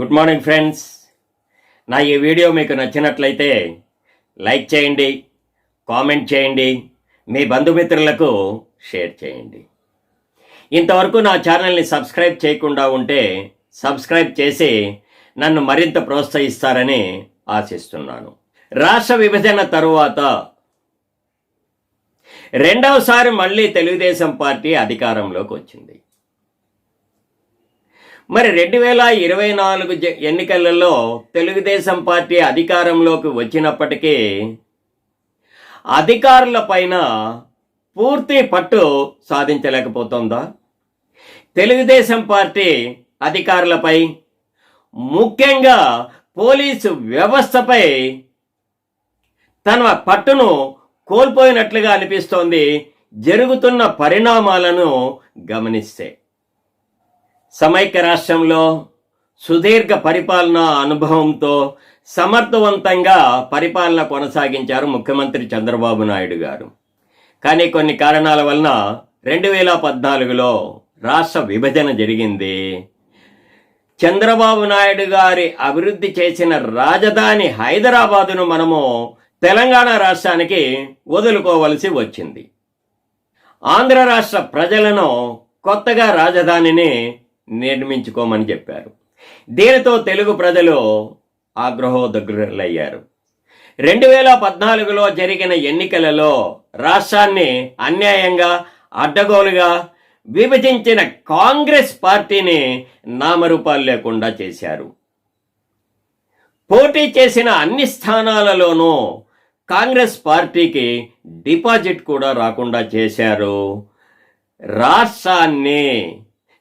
Good morning friends నా ఈ video మీకు నచ్చినట్లయితే లైక్ చేయండి కామెంట్ చేయండి మీ బంధుమిత్రులకు షేర్ చేయండి. ఇంతవరకు నా ఛానల్ని సబ్స్క్రైబ్ చేయకుండా ఉంటే సబ్స్క్రైబ్ చేసి నన్ను మరింత ప్రోత్సహిస్తారని ఆశిస్తున్నాను. రాష్ట్ర విభజన తరువాత రెండవసారి మళ్ళీ తెలుగుదేశం పార్టీ అధికారంలోకి వచ్చింది. మరి రెండు వేల ఇరవై నాలుగు జ- ఎన్నికలలో తెలుగుదేశం పార్టీ అధికారంలోకి వచ్చినప్పటికీ అధికారుల పైన పూర్తి పట్టు సాధించలేకపోతుందా? తెలుగుదేశం పార్టీ అధికారులపై ముఖ్యంగా పోలీసు వ్యవస్థపై తన పట్టును కోల్పోయినట్లుగా అనిపిస్తోంది. జరుగుతున్న పరిణామాలను గమనిస్తే సమైక్య రాష్ట్రంలో సుదీర్ఘ పరిపాలనా అనుభవంతో సమర్థవంతంగా పరిపాలన కొనసాగించారు ముఖ్యమంత్రి చంద్రబాబు నాయుడు గారు. కానీ కొన్ని కారణాల వలన రెండు వేల పద్నాలుగులో రాష్ట్ర విభజన జరిగింది. చంద్రబాబు నాయుడు గారి అభివృద్ధి చేసిన రాజధాని హైదరాబాదును మనము తెలంగాణ రాష్ట్రానికి వదులుకోవలసి వచ్చింది. ఆంధ్ర రాష్ట్ర ప్రజలను కొత్తగా రాజధానిని నిర్మించుకోమని చెప్పారు. దీనితో తెలుగు ప్రజలు ఆగ్రహోదగ్రులయ్యారు. రెండు వేల పద్నాలుగులో జరిగిన ఎన్నికలలో రాష్ట్రాన్ని అన్యాయంగా అడ్డగోలుగా విభజించిన కాంగ్రెస్ పార్టీని నామరూపాలు లేకుండా చేశారు. పోటీ చేసిన అన్ని స్థానాలలోనూ కాంగ్రెస్ పార్టీకి డిపాజిట్ కూడా రాకుండా చేశారు. రాష్ట్రాన్ని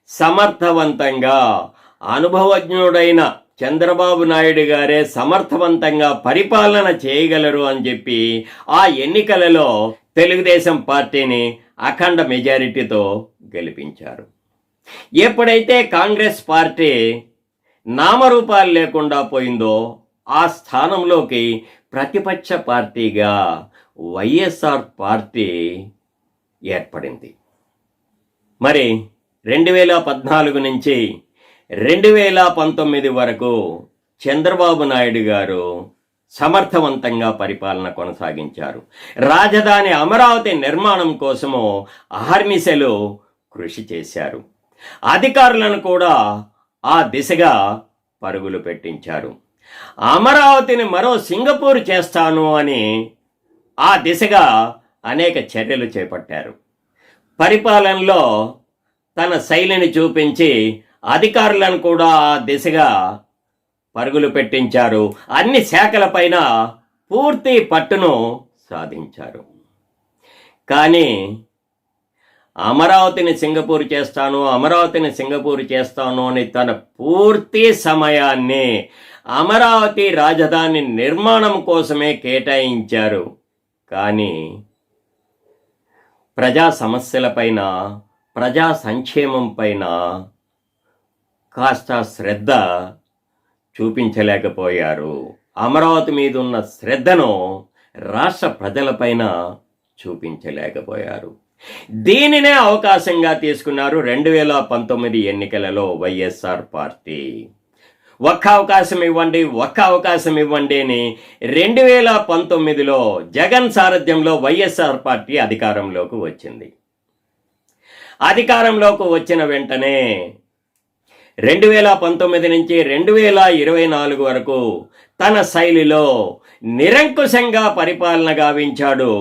సమర్థవంతంగా. అనుభవజ్ఞుడైన చంద్రబాబు నాయుడు గారే సమర్థవంతంగా పరిపాలన చేయగలరు అని చెప్పి ఆ ఎన్నికలలో తెలుగుదేశం పార్టీని అఖండ మెజారిటీతో గెలిపించారు. ఎప్పుడైతే కాంగ్రెస్ పార్టీ నామరూపాలు లేకుండా పోయిందో ఆ స్థానంలోకి ప్రతిపక్ష పార్టీగా వైఎస్ఆర్ పార్టీ ఏర్పడింది. మరి రెండు వేల పద్నాలుగు నుంచి రెండు వేల పంతొమ్మిది వరకు చంద్రబాబు నాయుడు గారు సమర్థవంతంగా పరిపాలన కొనసాగించారు. రాజధాని అమరావతి నిర్మాణం కోసము అహర్నిశలు కృషి చేశారు. అధికారులను కూడా ఆ దిశగా పరుగులు పెట్టించారు. అమరావతిని మరో సింగపూర్ చేస్తాను అని ఆ దిశగా అనేక చర్యలు చేపట్టారు. పరిపాలనలో తన శైలిని చూపించి అధికారులను కూడా దిశగా పరుగులు పెట్టించారు. అన్ని శాఖలపైన పూర్తి పట్టును సాధించారు. కానీ అమరావతిని సింగపూర్ చేస్తాను అమరావతిని సింగపూర్ చేస్తాను అని తన పూర్తి సమయాన్ని అమరావతి రాజధాని నిర్మాణం కోసమే కేటాయించారు. కానీ ప్రజా సమస్యలపైన ప్రజా సంక్షేమం పైన కాస్త శ్రద్ధ చూపించలేకపోయారు. అమరావతి మీద ఉన్న శ్రద్ధను రాష్ట్ర ప్రజలపైన చూపించలేకపోయారు. దీనినే అవకాశంగా తీసుకున్నారు రెండు వేల పంతొమ్మిది ఎన్నికలలో వైఎస్ఆర్ పార్టీ. ఒక్క అవకాశం ఇవ్వండి ఒక్క అవకాశం ఇవ్వండి అని రెండు వేల పంతొమ్మిదిలో జగన్ సారథ్యంలో వైఎస్ఆర్ పార్టీ అధికారంలోకి వచ్చింది. అధికారంలోకి వచ్చిన వెంటనే రెండు వేల పంతొమ్మిది నుంచి రెండు వేల ఇరవై నాలుగు వరకు తన శైలిలో నిరంకుశంగా పరిపాలన గావించాడు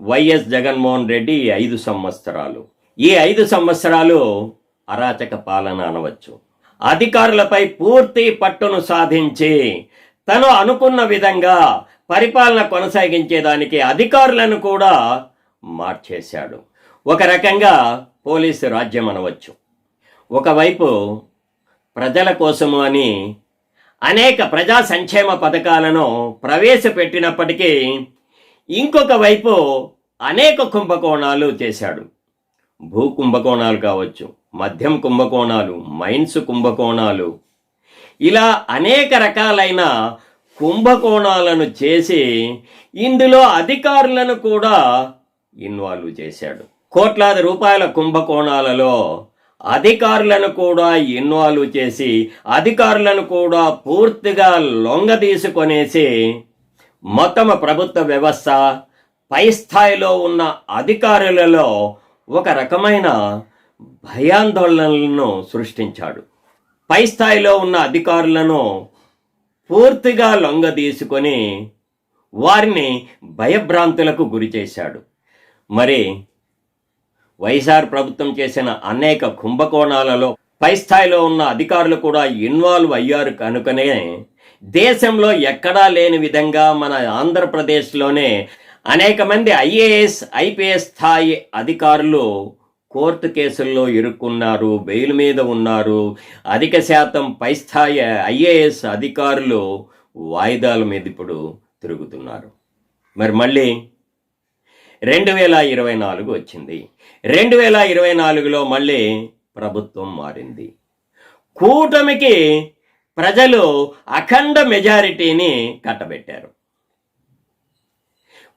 వైఎస్ జగన్మోహన్ రెడ్డి ఐదు సంవత్సరాలు. ఈ ఐదు సంవత్సరాలు అరాచక పాలన అనవచ్చు. అధికారులపై పూర్తి పట్టును సాధించి తను అనుకున్న విధంగా పరిపాలన కొనసాగించేదానికి అధికారులను కూడా మార్చేశాడు. ఒక రకంగా పోలీసు రాజ్యం అనవచ్చు. ఒకవైపు ప్రజల కోసము అని అనేక ప్రజా సంక్షేమ పథకాలను ప్రవేశపెట్టినప్పటికీ ఇంకొక వైపు అనేక కుంభకోణాలు చేశాడు. భూ కుంభకోణాలు కావచ్చు మద్యం కుంభకోణాలు మైన్స్ కుంభకోణాలు ఇలా అనేక రకాలైన కుంభకోణాలను చేసి ఇందులో అధికారులను కూడా ఇన్వాల్వ్ చేశాడు. కోట్లాది రూపాయల కుంభకోణాలలో అధికారులను కూడా ఇన్వాల్వ్ చేసి అధికారులను కూడా పూర్తిగా లొంగ తీసుకొనేసి మొత్తం ప్రభుత్వ వ్యవస్థ పై స్థాయిలో ఉన్న అధికారులలో ఒక రకమైన భయాందోళనలను సృష్టించాడు. పై స్థాయిలో ఉన్న అధికారులను పూర్తిగా లొంగ తీసుకొని వారిని భయభ్రాంతులకు గురి చేశాడు మరి వైఎస్ఆర్ ప్రభుత్వం చేసిన అనేక కుంభకోణాలలో పై స్థాయిలో ఉన్న అధికారులు కూడా ఇన్వాల్వ్ అయ్యారు కనుకనే దేశంలో ఎక్కడా లేని విధంగా మన ఆంధ్రప్రదేశ్లోనే అనేక మంది ఐఏఎస్ ఐపీఎస్ స్థాయి అధికారులు కోర్టు కేసుల్లో ఇరుక్కున్నారు బెయిల్ మీద ఉన్నారు. అధిక శాతం పై స్థాయి ఐఏఎస్ అధికారులు వాయిదాల మీద ఇప్పుడు తిరుగుతున్నారు. మరి మళ్ళీ రెండు వేల ఇరవై నాలుగు వచ్చింది. రెండు వేల ఇరవై నాలుగులో మళ్ళీ ప్రభుత్వం మారింది. కూటమికి ప్రజలు అఖండ మెజారిటీని కట్టబెట్టారు.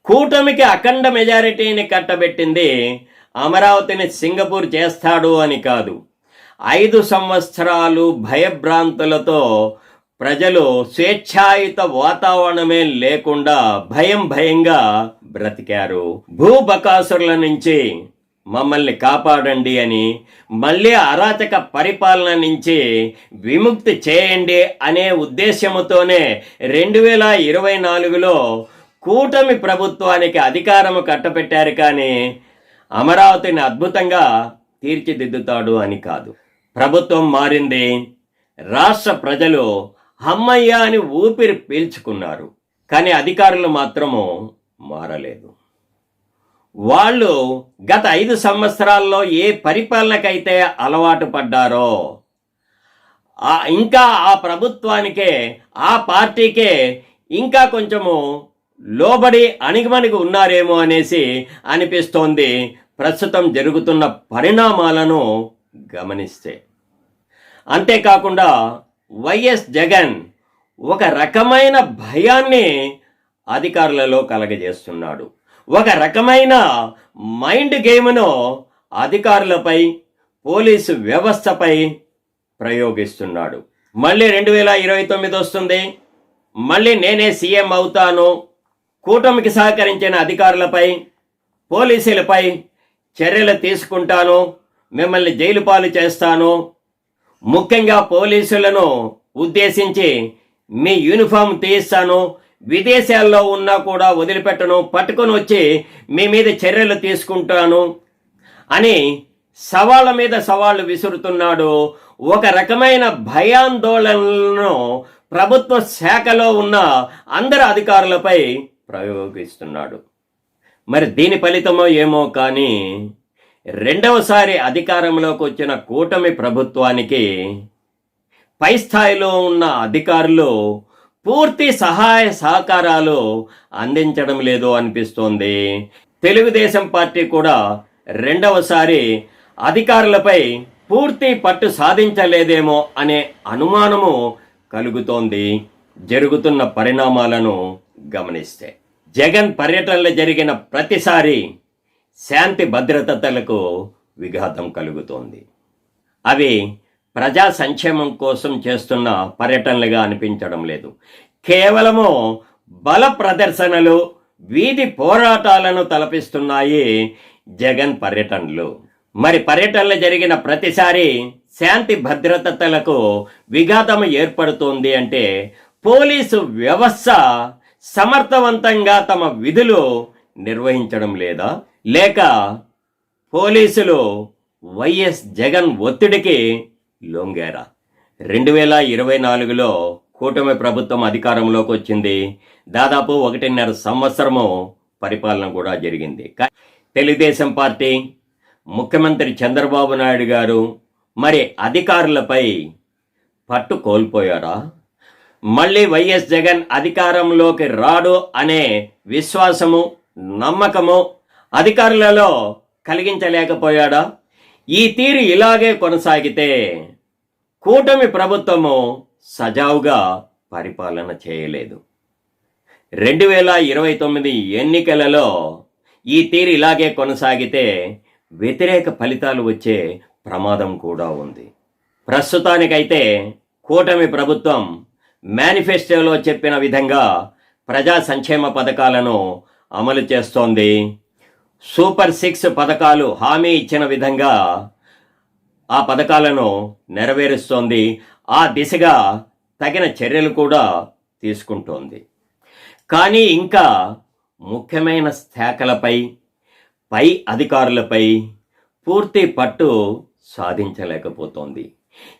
కూటమికి అఖండ మెజారిటీని కట్టబెట్టింది అమరావతిని సింగపూర్ చేస్తాడు అని కాదు. ఐదు సంవత్సరాలు భయభ్రాంతులతో ప్రజలు స్వేచ్ఛాయుత వాతావరణమే లేకుండా భయం భయంగా బ్రతికారు. భూబకాసురుల నుంచి మమ్మల్ని కాపాడండి అని మళ్ళీ అరాచక పరిపాలన నుంచి విముక్తి చేయండి అనే ఉద్దేశముతోనే రెండు వేల ఇరవై నాలుగులో కూటమి ప్రభుత్వానికి అధికారము కట్టపెట్టారు కానీ అమరావతిని అద్భుతంగా తీర్చిదిద్దుతాడు అని కాదు. ప్రభుత్వం మారింది. రాష్ట్ర ప్రజలు అమ్మయ్య అని ఊపిరి పీల్చుకున్నారు. కానీ అధికారులు మాత్రము మారలేదు. వాళ్ళు గత ఐదు సంవత్సరాల్లో ఏ పరిపాలనకైతే అలవాటు పడ్డారో ఆ ఇంకా ఆ ప్రభుత్వానికే ఆ పార్టీకే ఇంకా కొంచెము లోబడి అణిగిమణిగి ఉన్నారేమో అనేసి అనిపిస్తోంది. ప్రస్తుతం జరుగుతున్న పరిణామాలను గమనిస్తే. అంతేకాకుండా వైఎస్ జగన్ ఒక రకమైన భయాన్ని అధికారులలో కలగజేస్తున్నాడు. ఒక రకమైన మైండ్ గేమ్ను అధికారులపై పోలీసు వ్యవస్థపై ప్రయోగిస్తున్నాడు. మళ్ళీ రెండు వేల ఇరవై తొమ్మిది వస్తుంది. మళ్ళీ నేనే సీఎం అవుతాను. కూటమికి సహకరించిన అధికారులపై పోలీసులపై చర్యలు తీసుకుంటాను. మిమ్మల్ని జైలు పాలు చేస్తాను. ముఖ్యంగా పోలీసులను ఉద్దేశించి మీ యూనిఫామ్ తీయిస్తాను. విదేశాల్లో ఉన్నా కూడా వదిలిపెట్టను పట్టుకొని వచ్చి మీ మీద చర్యలు తీసుకుంటాను అని సవాళ్ళ మీద సవాళ్ళు విసురుతున్నాడు. ఒక రకమైన భయాందోళనలను ప్రభుత్వ శాఖలో ఉన్న అందరు అధికారులపై ప్రయోగిస్తున్నాడు. మరి దీని ఫలితమో ఏమో కానీ రెండవసారి అధికారంలోకి వచ్చిన కూటమి ప్రభుత్వానికి పై స్థాయిలో ఉన్న అధికారులు పూర్తి సహాయ సహకారాలు అందించడం లేదు అనిపిస్తోంది. తెలుగుదేశం పార్టీ కూడా రెండవసారి అధికారులపై పూర్తి పట్టు సాధించలేదేమో అనే అనుమానము కలుగుతోంది. జరుగుతున్న పరిణామాలను గమనిస్తే. జగన్ పర్యటనలో జరిగిన ప్రతిసారి శాంతి భద్రతలకు విఘాతం కలుగుతోంది. అవి ప్రజా సంక్షేమం కోసం చేస్తున్న పర్యటనలుగా అనిపించడం లేదు. కేవలము బల ప్రదర్శనలు వీధి పోరాటాలను తలపిస్తున్నాయి జగన్ పర్యటనలు. మరి పర్యటనలు జరిగిన ప్రతిసారి శాంతి భద్రతలకు విఘాతం ఏర్పడుతోంది అంటే పోలీసు వ్యవస్థ సమర్థవంతంగా తమ విధులు నిర్వహించడం లేదా? లేక పోలీసులు వైఎస్ జగన్ ఒత్తిడికి లొంగేరా. రెండు వేల ఇరవై నాలుగులో కూటమి ప్రభుత్వం అధికారంలోకి వచ్చింది. దాదాపు ఒకటిన్నర సంవత్సరము పరిపాలన కూడా జరిగింది. తెలుగుదేశం పార్టీ ముఖ్యమంత్రి చంద్రబాబు నాయుడు గారు మరి అధికారులపై పట్టు కోల్పోయారా? మళ్ళీ వైఎస్ జగన్ అధికారంలోకి రాడు అనే విశ్వాసము నమ్మకము అధికారులలో కలిగించలేకపోయాడా? ఈ తీరు ఇలాగే కొనసాగితే కూటమి ప్రభుత్వము సజావుగా పరిపాలన చేయలేదు. రెండు వేల ఇరవై తొమ్మిది ఎన్నికలలో ఈ తీరు ఇలాగే కొనసాగితే వ్యతిరేక ఫలితాలు వచ్చే ప్రమాదం కూడా ఉంది. ప్రస్తుతానికైతే కూటమి ప్రభుత్వం మేనిఫెస్టోలో చెప్పిన విధంగా ప్రజా సంక్షేమ పథకాలను అమలు చేస్తోంది. సూపర్ సిక్స్ పథకాలు హామీ ఇచ్చిన విధంగా ఆ పథకాలను నెరవేరుస్తోంది. ఆ దిశగా తగిన చర్యలు కూడా తీసుకుంటోంది. కానీ ఇంకా ముఖ్యమైన శాఖలపై పై అధికారులపై పూర్తి పట్టు సాధించలేకపోతోంది.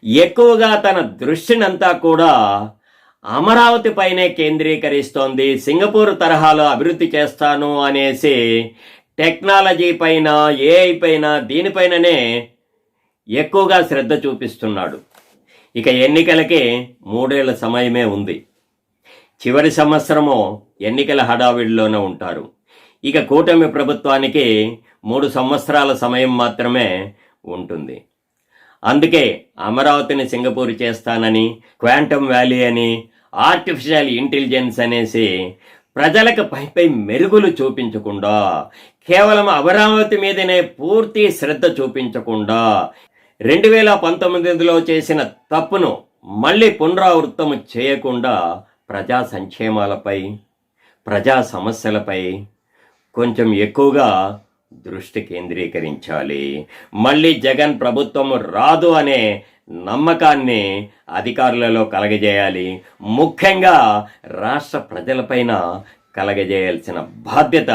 ఎక్కువగా తన దృష్టినంతా కూడా అమరావతి పైనే కేంద్రీకరిస్తోంది. సింగపూర్ తరహాలో అభివృద్ధి చేస్తాను అనేసి టెక్నాలజీ పైన ఏఐ పైన దీనిపైననే ఎక్కువగా శ్రద్ధ చూపిస్తున్నాడు. ఇక ఎన్నికలకి మూడేళ్ళ సమయమే ఉంది. చివరి సంవత్సరము ఎన్నికల హడావిడిలోనే ఉంటారు. ఇక కూటమి ప్రభుత్వానికి మూడు సంవత్సరాల సమయం మాత్రమే ఉంటుంది. అందుకే అమరావతిని సింగపూర్ చేస్తానని క్వాంటమ్ వ్యాలీ అని ఆర్టిఫిషియల్ ఇంటెలిజెన్స్ అనేసి ప్రజలకు పైపై మెరుగులు చూపించకుండా కేవలం అమరావతి మీదనే పూర్తి శ్రద్ధ చూపించకుండా రెండు వేల పంతొమ్మిదిలో చేసిన తప్పును మళ్ళీ పునరావృత్తము చేయకుండా ప్రజా సంక్షేమాలపై ప్రజా సమస్యలపై కొంచెం ఎక్కువగా దృష్టి కేంద్రీకరించాలి. మళ్ళీ జగన్ ప్రభుత్వం రాదు అనే నమ్మకాన్ని అధికారులలో కలగజేయాలి. ముఖ్యంగా రాష్ట్ర ప్రజలపైన కలగజేయాల్సిన బాధ్యత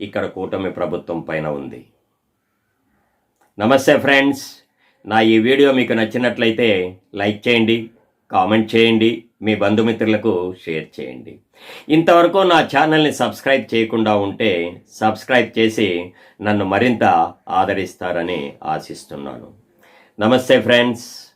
ఇక్కడ కూటమి ప్రభుత్వం పైన ఉంది. నమస్తే ఫ్రెండ్స్. నా ఈ వీడియో మీకు నచ్చినట్లయితే లైక్ చేయండి కామెంట్ చేయండి. మీ బంధుమిత్రులకు షేర్ చేయండి. ఇంతవరకు నా ఛానల్ని సబ్స్క్రైబ్ చేయకుండా ఉంటే సబ్స్క్రైబ్ చేసి నన్ను మరింత ఆదరిస్తారని ఆశిస్తున్నాను. నమస్తే ఫ్రెండ్స్.